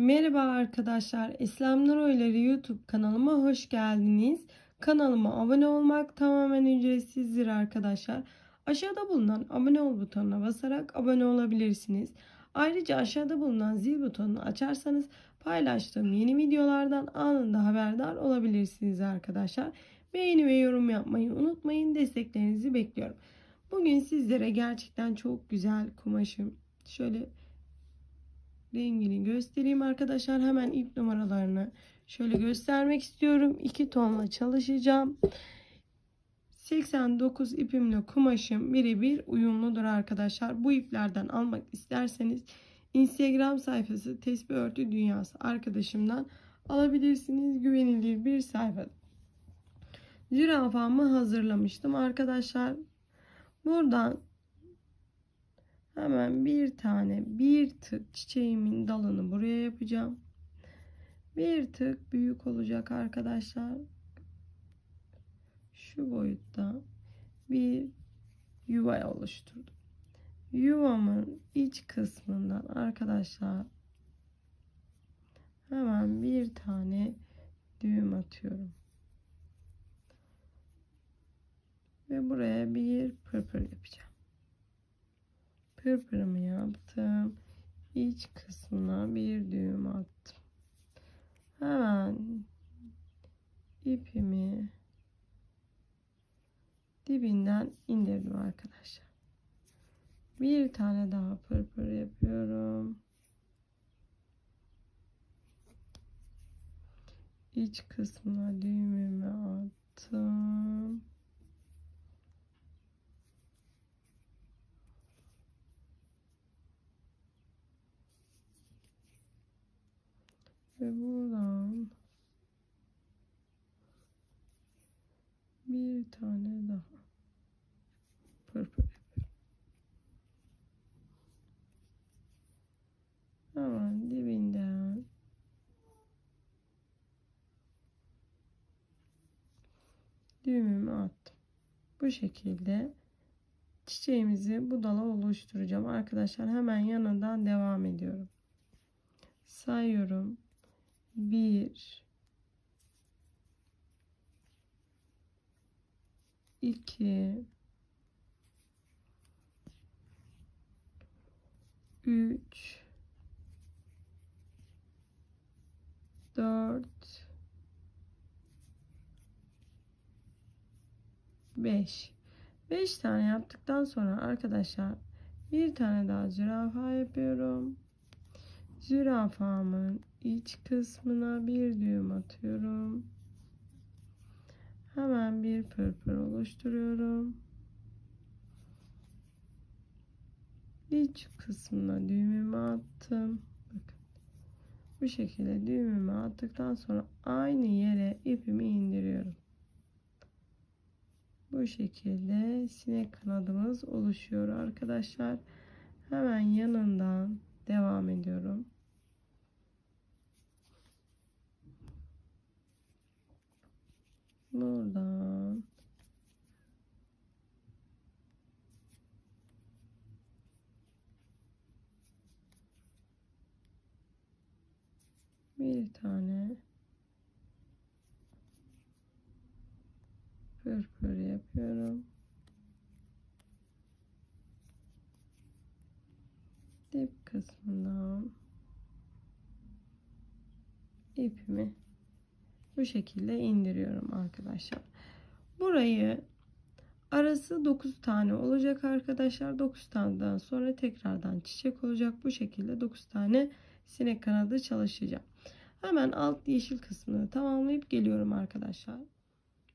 Merhaba arkadaşlar. İslam Nur Oyları YouTube kanalıma hoş geldiniz. Kanalıma abone olmak tamamen ücretsizdir arkadaşlar. Aşağıda bulunan abone ol butonuna basarak abone olabilirsiniz. Ayrıca aşağıda bulunan zil butonunu açarsanız paylaştığım yeni videolardan anında haberdar olabilirsiniz arkadaşlar. Beğeni ve yorum yapmayı unutmayın. Desteklerinizi bekliyorum. Bugün sizlere gerçekten çok güzel kumaşım. Şöyle rengini göstereyim arkadaşlar. Hemen ip numaralarını şöyle göstermek istiyorum. 2 tonla çalışacağım. 89 ipimle kumaşım birebir uyumludur arkadaşlar. Bu iplerden almak isterseniz Instagram sayfası Tesbih Örtü Dünyası arkadaşımdan alabilirsiniz. Güvenilir bir sayfa. Zürafamı hazırlamıştım arkadaşlar. Buradan Hemen bir tane bir tık çiçeğimin dalını buraya yapacağım. Bir tık büyük olacak arkadaşlar. Şu boyutta bir yuva oluşturdum. Yuvamın iç kısmından arkadaşlar hemen bir tane düğüm atıyorum. Ve buraya bir pırpır yapacağım pırpırımı yaptım. İç kısmına bir düğüm attım. Hemen ipimi dibinden indirdim arkadaşlar. Bir tane daha pırpır yapıyorum. İç kısmına düğümümü attım. Ve buradan bir tane daha pırpır yapıyorum. Hemen dibinden düğümümü attım. Bu şekilde çiçeğimizi budala oluşturacağım. Arkadaşlar hemen yanından devam ediyorum. Sayıyorum bir. İki. Üç. Dört. Beş. Beş tane yaptıktan sonra arkadaşlar bir tane daha zürafa yapıyorum. Zürafamın iç kısmına bir düğüm atıyorum. Hemen bir pırpır oluşturuyorum. İç kısmına düğümümü attım. Bakın. Bu şekilde düğümümü attıktan sonra aynı yere ipimi indiriyorum. Bu şekilde sinek kanadımız oluşuyor arkadaşlar. Hemen yanından devam ediyorum. Buradan bir tane pırpır yapıyorum. Dip kısmından ipimi bu şekilde indiriyorum arkadaşlar. Burayı arası 9 tane olacak arkadaşlar. 9 taneden sonra tekrardan çiçek olacak. Bu şekilde 9 tane sinek kanadı çalışacağım. Hemen alt yeşil kısmını tamamlayıp geliyorum arkadaşlar.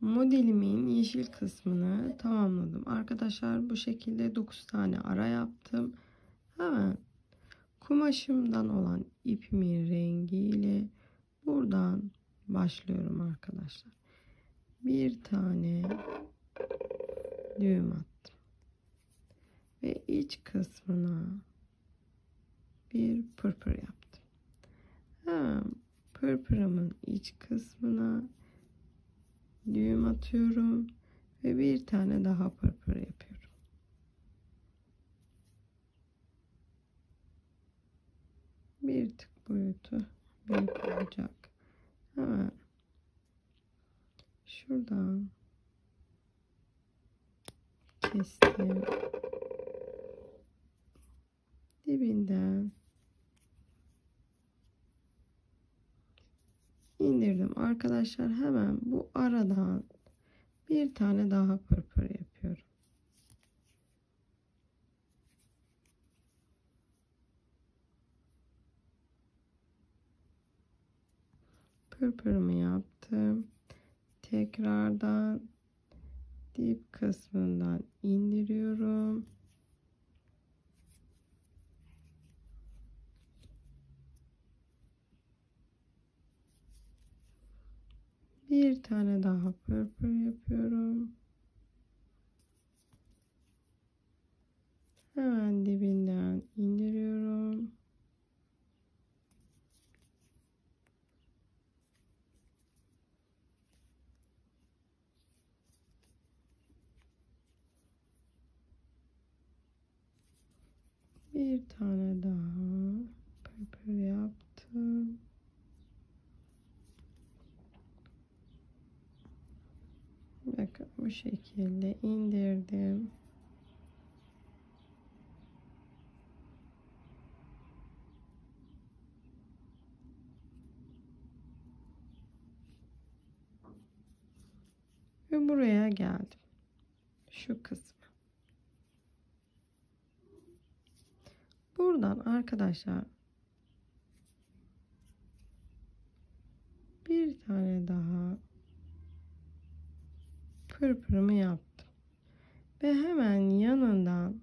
Modelimin yeşil kısmını tamamladım. Arkadaşlar bu şekilde 9 tane ara yaptım. Hemen kumaşımdan olan ipimin rengiyle buradan başlıyorum arkadaşlar. Bir tane düğüm attım. Ve iç kısmına bir pırpır yaptım. Hem pırpırımın iç kısmına düğüm atıyorum ve bir tane daha pırpır yapıyorum. Bir tık boyutu büyük olacak. Hemen şuradan kestim. Dibinden indirdim. Arkadaşlar hemen bu aradan bir tane daha pırpır yapıyorum. Pırpırımı yaptım. Tekrardan dip kısmından indiriyorum. Bir tane daha pırpır yapıyorum. Hemen dibinden indiriyorum. Bir tane daha pırpır yaptım. Bakın bu şekilde indirdim. Ve buraya geldim. Şu kısmı. Buradan arkadaşlar bir tane daha pırpırımı yaptım. Ve hemen yanından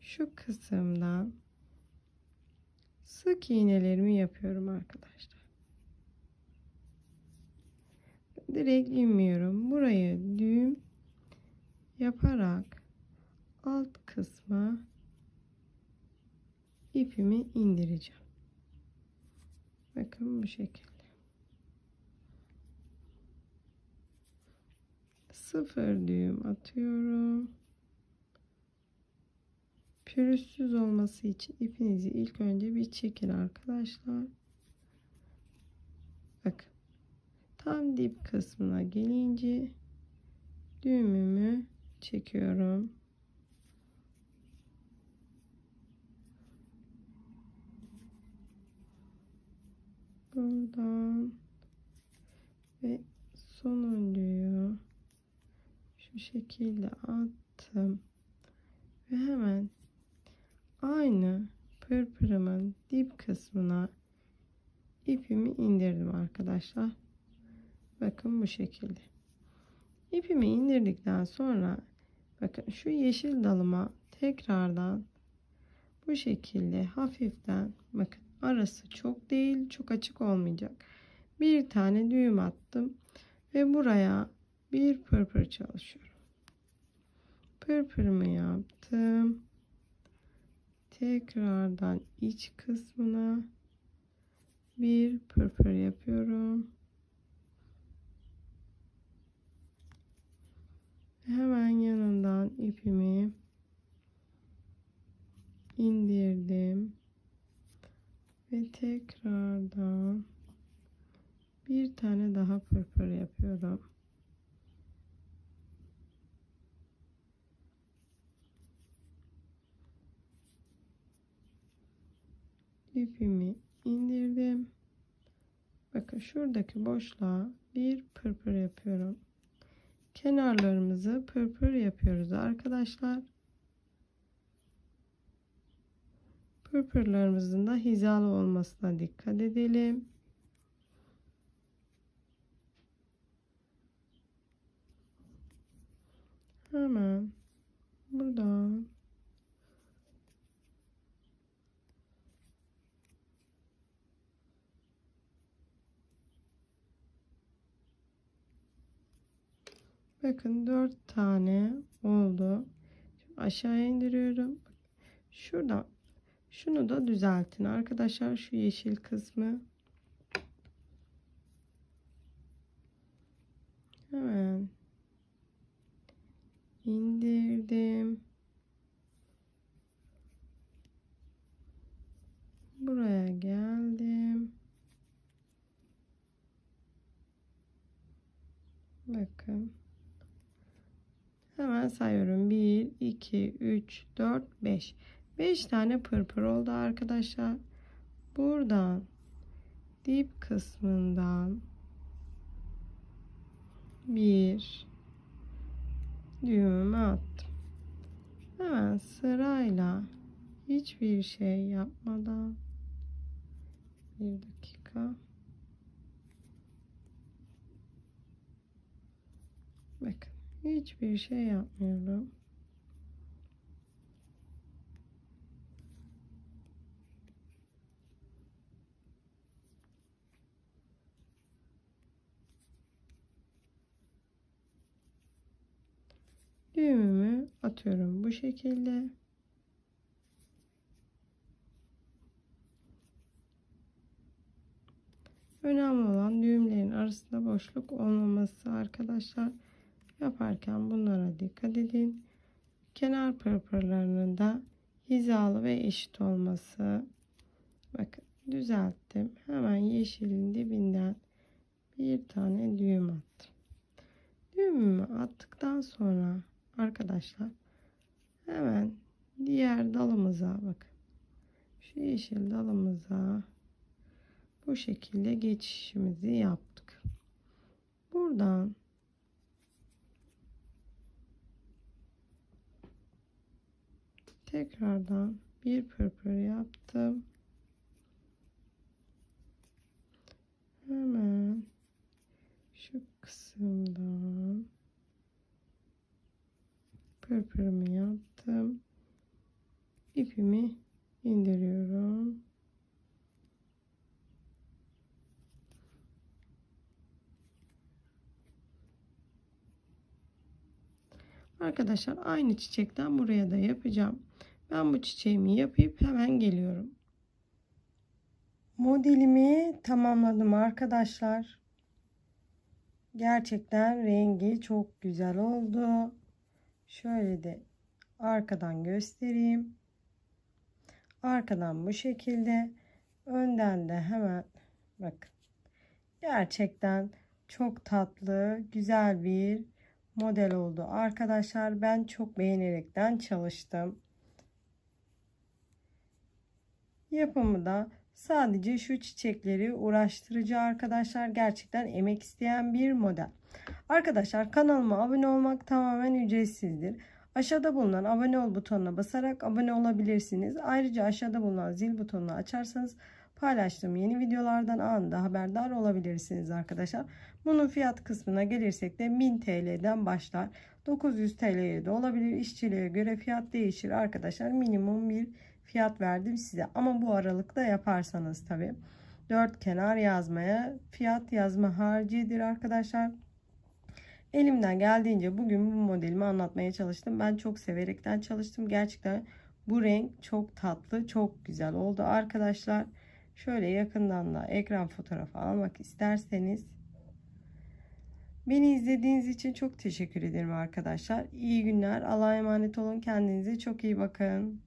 şu kısımdan sık iğnelerimi yapıyorum arkadaşlar. Direkt inmiyorum. Burayı düğüm yaparak alt kısma ipimi indireceğim. Bakın bu şekilde. Sıfır düğüm atıyorum. Pürüzsüz olması için ipinizi ilk önce bir çekin arkadaşlar. Bakın. Tam dip kısmına gelince düğümümü çekiyorum. Buradan ve sonuncuyu şu şekilde attım ve hemen aynı pırpırımın dip kısmına ipimi indirdim arkadaşlar. Bakın bu şekilde. İpimi indirdikten sonra bakın şu yeşil dalıma tekrardan bu şekilde hafiften bakın arası çok değil çok açık olmayacak. Bir tane düğüm attım ve buraya bir pırpır çalışıyorum. Pırpırımı yaptım. Tekrardan iç kısmına bir pırpır yapıyorum. Hemen yanından ipimi indirdim ve tekrardan bir tane daha pırpır yapıyorum. ipimi indirdim. Bakın şuradaki boşluğa bir pırpır yapıyorum. Kenarlarımızı pırpır yapıyoruz arkadaşlar. Pırpırlarımızın da hizalı olmasına dikkat edelim. Hemen buradan Bakın dört tane oldu. Şimdi aşağı indiriyorum. Şuradan şunu da düzeltin arkadaşlar şu yeşil kısmı. Hemen indirdim. Buraya geldim. Bakın. Hemen sayıyorum. 1, 2, 3, 4, 5. 5 tane pırpır oldu arkadaşlar. Buradan dip kısmından bir düğümümü attım. Hemen sırayla hiçbir şey yapmadan bir dakika bakın hiçbir şey yapmıyorum. Düğümümü atıyorum bu şekilde. Önemli olan düğümlerin arasında boşluk olmaması arkadaşlar. Yaparken bunlara dikkat edin. Kenar pırpırlarının da hizalı ve eşit olması. Bakın düzelttim. Hemen yeşilin dibinden bir tane düğüm attım. Düğümümü attıktan sonra arkadaşlar hemen diğer dalımıza bakın. Şu yeşil dalımıza bu şekilde geçişimizi yaptık. Buradan tekrardan bir pırpır yaptım. Hemen şu kısımdan pırpırımı yaptım. İpimi indiriyorum. Arkadaşlar aynı çiçekten buraya da yapacağım. Ben bu çiçeğimi yapıp hemen geliyorum. Modelimi tamamladım arkadaşlar. Gerçekten rengi çok güzel oldu. Şöyle de arkadan göstereyim. Arkadan bu şekilde. Önden de hemen bakın. Gerçekten çok tatlı, güzel bir model oldu. Arkadaşlar ben çok beğenerekten çalıştım. Yapımı da sadece şu çiçekleri uğraştırıcı arkadaşlar. Gerçekten emek isteyen bir model. Arkadaşlar kanalıma abone olmak tamamen ücretsizdir. Aşağıda bulunan abone ol butonuna basarak abone olabilirsiniz. Ayrıca aşağıda bulunan zil butonunu açarsanız paylaştığım yeni videolardan anında haberdar olabilirsiniz arkadaşlar. Bunun fiyat kısmına gelirsek de 1000 TL'den başlar. 900 TL'ye de olabilir. İşçiliğe göre fiyat değişir arkadaşlar. Minimum bir fiyat verdim size. Ama bu aralıkta yaparsanız tabi. Dört kenar yazmaya fiyat yazma harcidir arkadaşlar. Elimden geldiğince bugün bu modelimi anlatmaya çalıştım. Ben çok severekten çalıştım. Gerçekten bu renk çok tatlı, çok güzel oldu arkadaşlar. Şöyle yakından da ekran fotoğrafı almak isterseniz Beni izlediğiniz için çok teşekkür ederim arkadaşlar. İyi günler. Allah'a emanet olun. Kendinize çok iyi bakın.